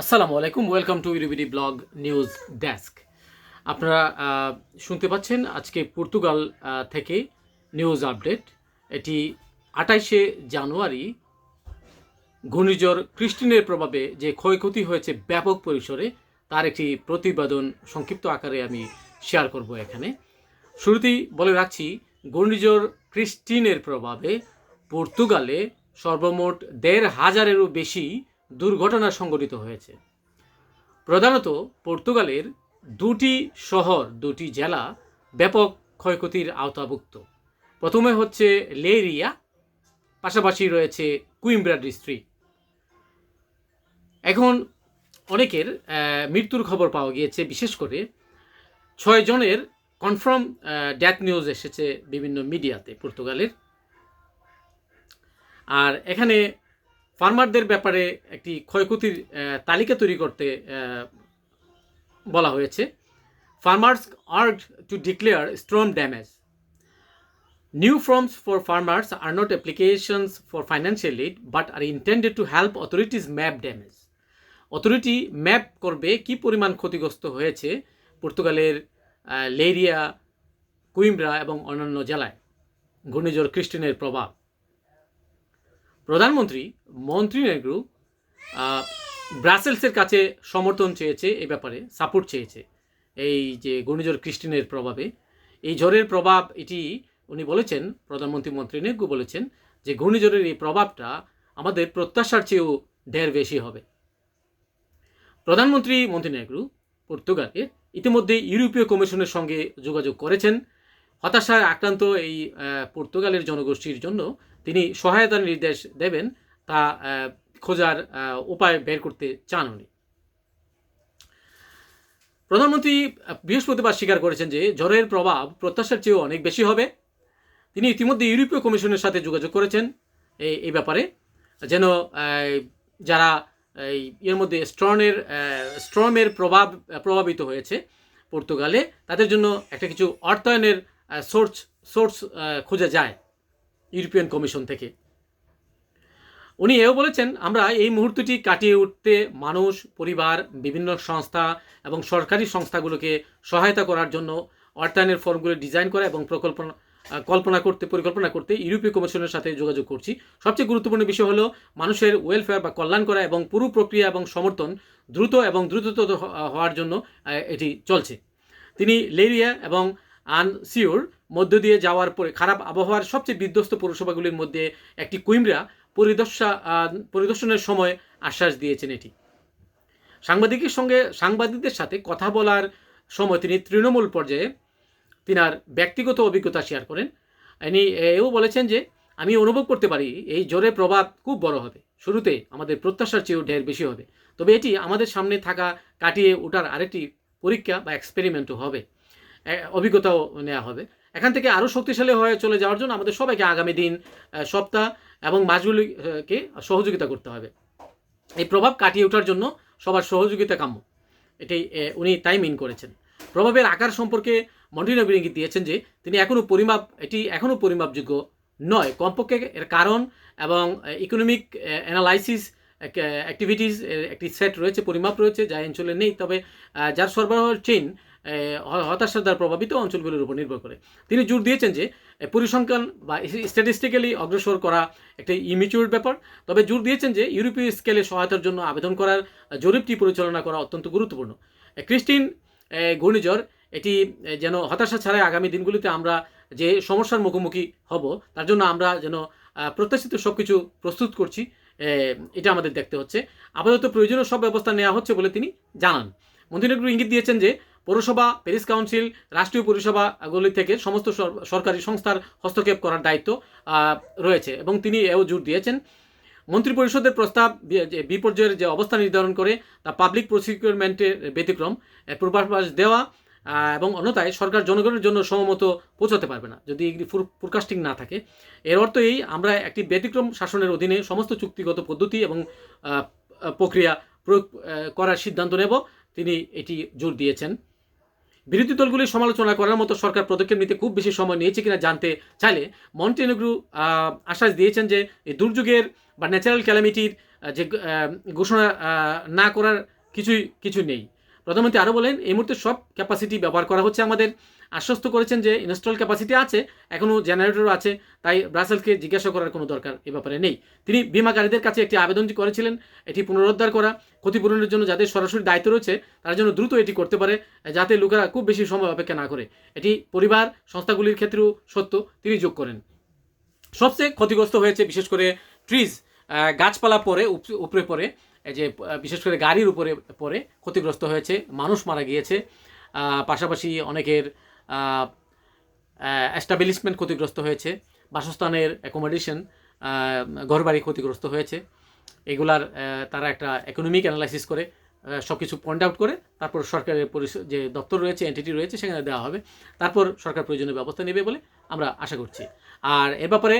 আসসালামু আলাইকুম, welcome to URBD blog news desk. আপনারা শুনতে পাচ্ছেন আজকে পর্তুগাল থেকে নিউজ আপডেট। এটি আঠাইশে জানুয়ারি, ঘূর্ণিঝড় ক্রিস্টিনের প্রভাবে যে ক্ষয়ক্ষতি হয়েছে ব্যাপক পরিসরে, তার একটি প্রতিবেদন সংক্ষিপ্ত আকারে আমি শেয়ার করব এখানে। শুরুতেই বলে রাখছি, ঘূর্ণিঝড় ক্রিস্টিনের প্রভাবে পর্তুগালে সর্বমোট দেড় হাজারেরও বেশি দুর্ঘটনা সংঘটিত হয়েছে। প্রধানত পর্তুগালের দুটি শহর, দুটি জেলা ব্যাপক ক্ষয়ক্ষতির আওতাভুক্ত। প্রথমে হচ্ছে লেরিয়া পাশাপাশি রয়েছে কুইম্ব্রা ডিস্ট্রিক্ট। এখন অনেকের মৃত্যুর খবর পাওয়া গিয়েছে, বিশেষ করে ছয় জনের কনফার্ম ডেথ নিউজ এসেছে বিভিন্ন মিডিয়াতে পর্তুগালের। আর এখানে ফার্মারদের ব্যাপারে একটি ক্ষয়ক্ষতির তালিকা তৈরি করতে বলা হয়েছে। Farmers urged to declare storm damage new forms for farmers are not applications for financial aid but are intended to help authorities map damage authority map করবে কি পরিমাণ ক্ষতিগ্রস্ত হয়েছে পর্তুগালের লেরিয়া, কুইমব্রা এবং অন্যান্য জেলায়। ঘূর্ণিঝড়, ক্রিস্টিনের প্রভাব। প্রধানমন্ত্রী, মন্ত্রী নেগ্রু ব্রাসেলসের কাছে সমর্থন চেয়েছে এ ব্যাপারে সাপোর্ট চেয়েছে। এই যে ঘূর্ণিঝড় ক্রিস্টিনের প্রভাবে। এই ঝড়ের প্রভাব এটি উনি বলেছেন, প্রধানমন্ত্রী মন্ত্রী নেগ্রু বলেছেন, যে ঘূর্ণিঝড়ের এই প্রভাবটা আমাদের প্রত্যাশার চেয়েও ঢের বেশি হবে। প্রধানমন্ত্রী মন্ত্রীনেগ্রু পর্তুগালের ইতিমধ্যে ইউরোপীয় কমিশনের সঙ্গে যোগাযোগ করেছেন। হতাশায় আক্রান্ত এই পর্তুগালের জনগোষ্ঠীর জন্য তিনি সহায়তার নির্দেশ দেবেন, তা খোঁজার উপায় বের করতে চান উনি। প্রধানমন্ত্রী বৃহস্পতিবার স্বীকার করেছেন যে ঝড়ের প্রভাব প্রত্যাশার চেয়েও অনেক বেশি হবে। তিনি ইতিমধ্যে ইউরোপীয় কমিশনের সাথে যোগাযোগ করেছেন এই এই ব্যাপারে, যেন যারা এর মধ্যে স্ট্রনের স্ট্রমের প্রভাব, প্রভাবিত হয়েছে পর্তুগালে, তাদের জন্য একটা কিছু অর্থায়নের সোর্স সোর্স খোঁজা যায় ইউরোপিয়ান কমিশন থেকে। উনি এও বলেছেন, আমরা এই মুহূর্তটি কাটিয়ে উঠতে মানুষ, পরিবার, বিভিন্ন সংস্থা এবং সরকারি সংস্থাগুলোকে সহায়তা করার জন্য অর্থায়নের ফর্মগুলো ডিজাইন করা এবং প্রকল্প কল্পনা করতে, পরিকল্পনা করতে ইউরোপীয় কমিশনের সাথে যোগাযোগ করছি। সবচেয়ে গুরুত্বপূর্ণ বিষয় হলো মানুষের ওয়েলফেয়ার বা কল্যাণ করা এবং পুরো প্রক্রিয়া এবং সমর্থন দ্রুত এবং দ্রুততর হওয়ার জন্য এটি চলছে। তিনি লেরিয়া এবং আনসিওর মধ্য দিয়ে যাওয়ার পরে খারাপ আবহাওয়ার সবচেয়ে বিধ্বস্ত পৌরসভাগুলির মধ্যে একটি কুইমরা পরিদর্শা পরিদর্শনের সময় আশ্বাস দিয়েছেন এটি। সাংবাদিকের সঙ্গে সাংবাদিকদের সাথে কথা বলার সময় তিনি তৃণমূল পর্যায়ে তিনার ব্যক্তিগত অভিজ্ঞতা শেয়ার করেন। ইনি এও বলেছেন যে, আমি অনুভব করতে পারি, এই জ্বরের প্রভাব খুব বড় হবে। শুরুতে আমাদের প্রত্যাশার চেয়েও ঢের বেশি হবে। তবে এটি আমাদের সামনে থাকা কাটিয়ে ওঠার আরেকটি পরীক্ষা বা এক্সপেরিমেন্টও হবে। অভিজ্ঞতাও নেওয়া হবে। এখান থেকে আরও শক্তিশালী হয়ে চলে যাওয়ার জন্য আমাদের সবাইকে আগামী দিন সপ্তাহ এবং মাসগুলিকে সহযোগিতা করতে হবে। এই প্রভাব কাটিয়ে ওঠার জন্য সবার সহযোগিতা কাম্য। এটাই এ, উনি তাই মিন করেছেন। প্রভাবের আকার সম্পর্কে মন্টিনেগ্রো ইঙ্গিত দিয়েছেন যে তিনি এখনও পরিমাপ এটি এখনও পরিমাপযোগ্য নয়। কমপক্ষে এর কারণ এবং ইকোনমিক অ্যানালাইসিস অ্যাক্টিভিটিস একটি সেট রয়েছে পরিমাপ রয়েছে যা অঞ্চলে নেই। তবে যার সরবরাহ চেইন হতাশার দ্বারা প্রভাবিত অঞ্চলগুলির উপর নির্ভর করে। তিনি জোর দিয়েছেন যে পরিসংখ্যান বা স্ট্যাটিস্টিক্যালি অগ্রসর করা একটি ইমিচিউর ব্যাপার। তবে জোর দিয়েছেন যে, ইউরোপীয় স্কেলে সহায়তার জন্য আবেদন করার জরিপটি পরিচালনা করা অত্যন্ত গুরুত্বপূর্ণ। ক্রিস্টিন ঘূর্ণিঝড়, এটি যেন হতাশা ছাড়াই আগামী দিনগুলিতে আমরা যে সমস্যার মুখোমুখি হব, তার জন্য আমরা যেন প্রত্যাশিত সব কিছু প্রস্তুত করছি এটা আমাদের দেখতে হচ্ছে। আপাতত প্রয়োজনীয় সব ব্যবস্থা নেওয়া হচ্ছে বলে তিনি জানান। মন্ত্রীনগর ইঙ্গিত দিয়েছেন যে পৌরসভা, প্যারিস কাউন্সিল, রাষ্ট্রীয় পরিষেবাগুলি থেকে সমস্ত সরকারি সংস্থার হস্তক্ষেপ করার দায়িত্ব রয়েছে এবং তিনি এও জোর দিয়েছেন। মন্ত্রী পরিষদের প্রস্তাব বিপর্যয়ের যে অবস্থা নির্ধারণ করে তা পাবলিক প্রসিকিউরমেন্টের ব্যতিক্রম পূর্বাভাস দেওয়া এবং অন্যথায় সরকার জনগণের জন্য সমমত পৌঁছাতে পারবে না, যদি এগুলি ফোরকাস্টিং না থাকে। এর অর্থ এই আমরা একটি ব্যতিক্রম শাসনের অধীনে সমস্ত চুক্তিগত পদ্ধতি এবং প্রক্রিয়া প্রয়োগ করার সিদ্ধান্ত নেব, তিনি এটি জোর দিয়েছেন। বিরোধী দলগুলির সমালোচনা করার মতো সরকার পদক্ষেপ নিতে খুব বেশি সময় নিয়েছে কিনা জানতে চাইলে মন্টেনেগ্রু আশ্বাস দিয়েছেন যে এই দুর্যোগের বা ন্যাচারাল ক্যালামিটির যে ঘোষণা না করার কিছুই, কিছু নেই। প্রধানমন্ত্রী আরও বলেন, এই মুহূর্তে সব ক্যাপাসিটি ব্যবহার করা হচ্ছে আমাদের। আশ্বস্ত করেছেন যে ইনস্টল ক্যাপাসিটি আছে, এখনও জেনারেটরও আছে, তাই ব্রাসেলসকে জিজ্ঞাসা করার কোনো দরকার এ ব্যাপারে নেই। তিনি বিমাকারীদের কাছে একটি আবেদন করেছিলেন, এটি পুনরুদ্ধার করা, ক্ষতিপূরণের জন্য যাদের সরাসরি দায়িত্ব রয়েছে, তার জন্য দ্রুত এটি করতে পারে, যাতে লোকেরা খুব বেশি সময় অপেক্ষা না করে। এটি পরিবার, সংস্থাগুলির ক্ষেত্রেও সত্য, তিনি যোগ করেন। সবচেয়ে ক্ষতিগ্রস্ত হয়েছে, বিশেষ করে ট্রিজ গাছপালা পরে, উপ- উপরে এই যে বিশেষ করে গাড়ির উপরে পরে ক্ষতিগ্রস্ত হয়েছে, মানুষ মারা গিয়েছে পাশাপাশি অনেকের এস্টাবলিশমেন্ট ক্ষতিগ্রস্ত হয়েছে, বাসস্থানের অ্যাকোমোডেশন ঘরবাড়ি ক্ষতিগ্রস্ত হয়েছে। এগুলার তারা একটা ইকোনমিক অ্যানালাইসিস করে সব কিছু পয়েন্ট আউট করে, তারপর সরকারের যে দপ্তর রয়েছে এন্টিটি রয়েছে, সেখানে দেওয়া হবে। তারপর সরকার প্রয়োজনীয় ব্যবস্থা নেবে বলে আমরা আশা করছি। আর এ ব্যাপারে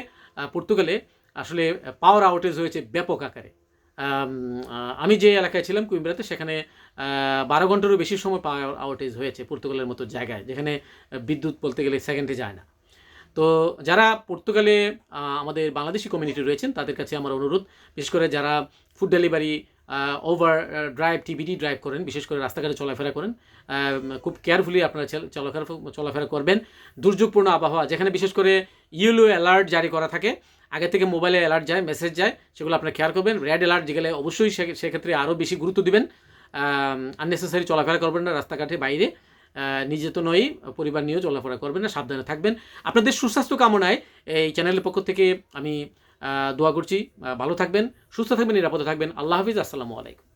পর্তুগালে আসলে পাওয়ার আউটেজ হয়েছে ব্যাপক আকারে। আম, যে এলাকায় ছিলাম কুইম্বরাতে সেখানে বারো ঘন্টারও বেশি সময় পাওয়ার আউটেজ হয়েছে পর্তুগালের মতো জায়গায় যেখানে বিদ্যুৎ বলতে গেলে সেকেন্ডে যায় না। তো যারা পর্তুগালে আমাদের বাংলাদেশি কমিউনিটি রয়েছেন তাদের কাছে আমার অনুরোধ বিশেষ করে যারা ফুড ডেলিভারি ওভার ড্রাইভ টিভিডি ড্রাইভ করেন, বিশেষ করে রাস্তাঘাটে চলাফেরা করেন। খুব কেয়ারফুলি আপনারা চলাফেরা চলাফেরা করবেন। দুর্যোগপূর্ণ আবহাওয়া, যেখানে বিশেষ করে ইয়েলো অ্যালার্ট জারি করা থাকে। আগে থেকে মোবাইলে অ্যালার্ট যায় মেসেজ যায়, সেগুলো আপনারা খেয়াল করবেন। রেড অ্যালার্ট যেগুলো, অবশ্যই সেক্ষেত্রে আরও বেশি গুরুত্ব দিবেন। আননেসেসারি চলাফেরা করবেন না, রাস্তাঘাটে বাইরে। নিজে তো নয় পরিবার নিয়েও চলাফেরা করবেন না, সাবধানে থাকবেন। আপনাদের সুস্বাস্থ্য কামনায় এই চ্যানেলের পক্ষ থেকে আমি দোয়া করছি। ভালো থাকবেন সুস্থ থাকবেন নিরাপদে থাকবেন। আল্লাহ হাফিজ আসসালামু আলাইকুম।